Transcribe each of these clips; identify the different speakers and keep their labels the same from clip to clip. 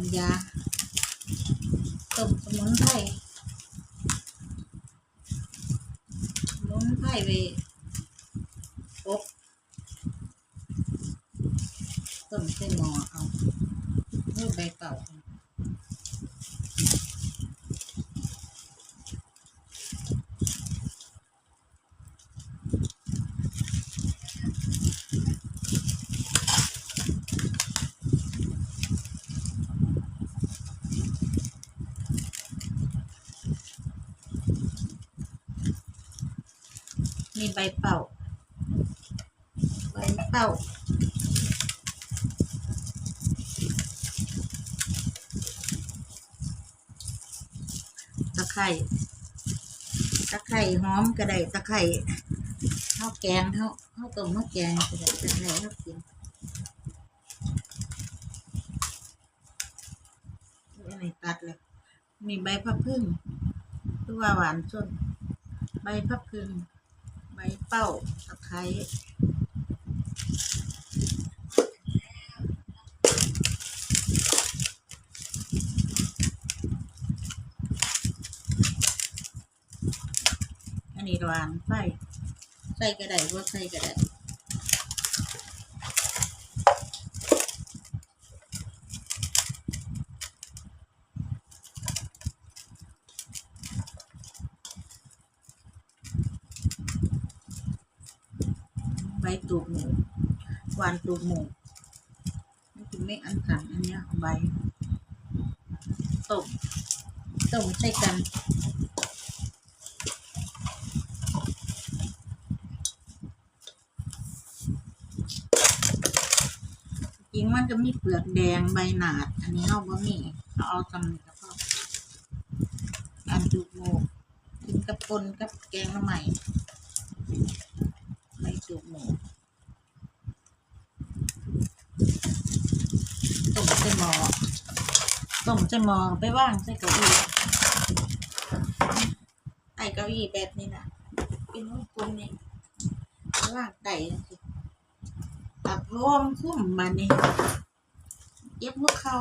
Speaker 1: มยาต้มสมุนไพรสมุนไพรไปอบต้มใส่หม้อเอาเมื่อใบเก่าีใบเป่า ใบเป่า ตะไคร่ตะไคร่หอมก็ไดตะไคร่ข้าวแกงข้าวข้าวต้มข้าวแกงก็ไดตะไคร่ข้าวกินอันนี้ตัดเลย มีใบพับพึ่งหรือว่าหวานส้นใบพับพึ่ง ใบเป้าตะไคร้อันนี้หวานไฟใส่กระไดว่าใส่กระได ใบตูบหมูหวานตูบหมูนี่คือไม่อันสันอันนี้ยเอาใบต้มต้มใส่กันจริงมันจะมีเปลือกแดงใบหนาด อันนี้เราบ่มีเราเอาจำนี้ก็อันจูโมกกินกับปนกับแกงละใหม่ใบจูบโมกต้มใส่หม้อ ต้มใส่หม้อไปว่างใส่เก้าอี้ไอ้เก้าอี้แบบนี้นะเป็นวงกลมนี่ไปว่างไต่จังซี่ตับรวมคุ้มมันนี่เย็บหัวเข่า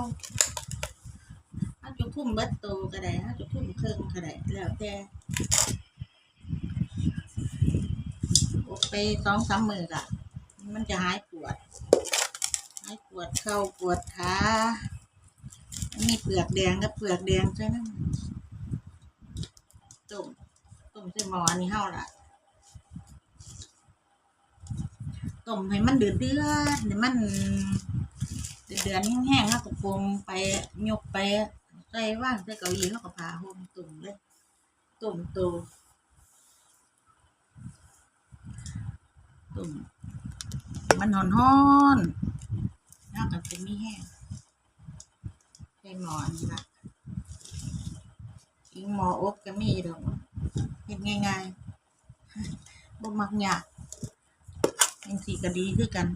Speaker 1: ถ้าจะคุ้มเบิดโตก็ได้ถ้าจะคุ้มเครื่องก็ได้แล้วแต่อบไปสองสามมือกะมันจะหายปวด หายปวดเข่าปวดขา มีเปลือกแดงกับเปลือกแดงใช่ไหมต้มต้มใส่หม้อนนี้เฮาละต้มให้มันเดือดเดือดให้มันเดือดเดือดแห้งๆแล้วก็ปรุงไปยกไปใส่ว่างใส่เก้าอี้แล้วก็พาห่มตุ่มเลยตุ่มโตตุ่มมันหอนหอนๆแล้วก็จะมีแห้ง ใส่หมอนี่ละอิงหมออบก็มีดอกเห็นง่ายๆบ่มักยากยังสีก็ดีคือกัน